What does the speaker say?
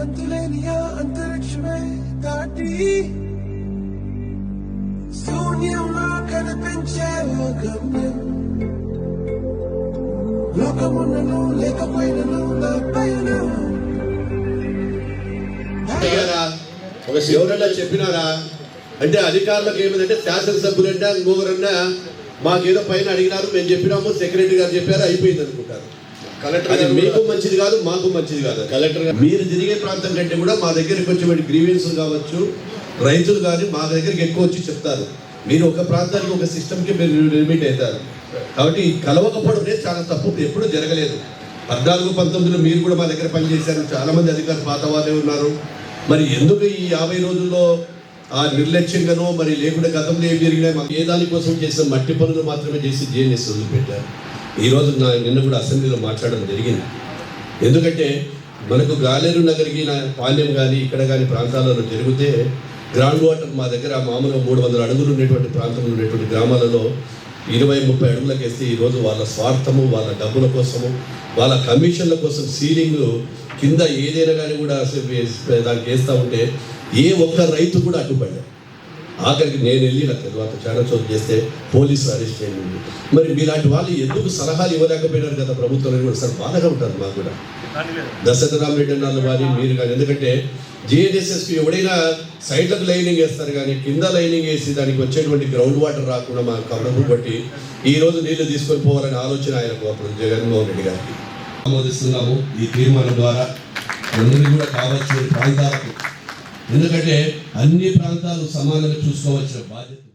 అంతులేని ఆ అంతరిక్షమే దాటి శూన్యంలో కనిపించే గమ్యం. లోకమున్నను లేకపోయినను నా పైన. ఒక ఎవరన్నా చెప్పినారా? అంటే అధికారులకు ఏమిటంటే శాసనసభ్యులంటే ఇంకొకరన్నా మాకేదో పైన అడిగినారు మేము చెప్పినాము సెక్రటరీ గారు చెప్పారు అయిపోయింది అనుకుంటారు. అది మీకు మంచిది కాదు మాకు మంచిది కాదు. కలెక్టర్ మీరు తిరిగే ప్రాంతం కంటే కూడా మా దగ్గరికి వచ్చే గ్రీవెన్స్ కావచ్చు రైతులు కానీ మా దగ్గరికి ఎక్కువ వచ్చి చెప్తారు. మీరు ఒక ప్రాంతానికి ఒక సిస్టమ్కి మీరు లిమిట్ అవుతారు. కాబట్టి కలవకపోవడం అనేది చాలా తప్పు ఎప్పుడూ జరగలేదు. పద్నాలుగు పంతొమ్మిదిలో మీరు కూడా మా దగ్గర పనిచేశారు చాలా మంది అధికారులు పాత వాళ్ళే ఉన్నారు. మరి ఎందుకు ఈ యాభై రోజుల్లో ఆ నిర్లక్ష్యంగానో మరి లేకుండా గతంలో ఏం జరిగినాయి మాకు ఏ దానికోసం చేసిన మట్టి పనులు మాత్రమే చేసి జేఎన్ఎస్ వదిలిపెట్టారు? ఈరోజు నా నిన్న కూడా అసెంబ్లీలో మాట్లాడడం జరిగింది. ఎందుకంటే మనకు గాలేరు నగరికి నా పాల్యం కానీ ఇక్కడ కానీ ప్రాంతాలలో జరిగితే గ్రౌండ్ వాటర్ మా దగ్గర మామూలుగా మూడు వందల అడుగులు ఉన్నటువంటి ప్రాంతంలో ఉన్నటువంటి గ్రామాలలో ఇరవై ముప్పై అడుగులకు వేస్తే ఈరోజు వాళ్ళ స్వార్థము వాళ్ళ డబ్బుల కోసము వాళ్ళ కమిషన్ల కోసం సీలింగ్ కింద ఏదైనా కానీ కూడా దానికి వేస్తూ ఉంటే ఏ ఒక్క రైతు కూడా అడ్డుపడ్డారు ఆఖరికి నేను వెళ్ళి నాకు తర్వాత చాలా చోటు చేస్తే పోలీసు అరెస్ట్ చేయండి మరి మీలాంటి వాళ్ళు ఎందుకు సలహాలు ఇవ్వలేకపోయినారు కదా ప్రభుత్వం కూడా సార్ బాధగా ఉంటుంది మాకు కూడా. దశరథరామరెడ్డి అన్నారు వారి మీరు కానీ ఎందుకంటే జిఎన్ఎస్ఎస్కి ఎవడైనా సైడ్లకు లైనింగ్ వేస్తారు కానీ కింద లైనింగ్ వేసి దానికి వచ్చేటువంటి గ్రౌండ్ వాటర్ రాకుండా మా కమలకు బట్టి ఈ రోజు నీళ్ళు తీసుకొని పోవాలనే ఆలోచన ఆయనకు అప్పుడు జగన్మోహన్ రెడ్డి గారికి. ఆమోదిస్తున్నాము ఈ తీర్మానం ద్వారా. అందరికీ కూడా కావాల్సిన ప్రాంతాలకు ఎందుకంటే అన్ని ప్రాంతాలు సమానంగా చూసుకోవాల్సిన బాధ్యత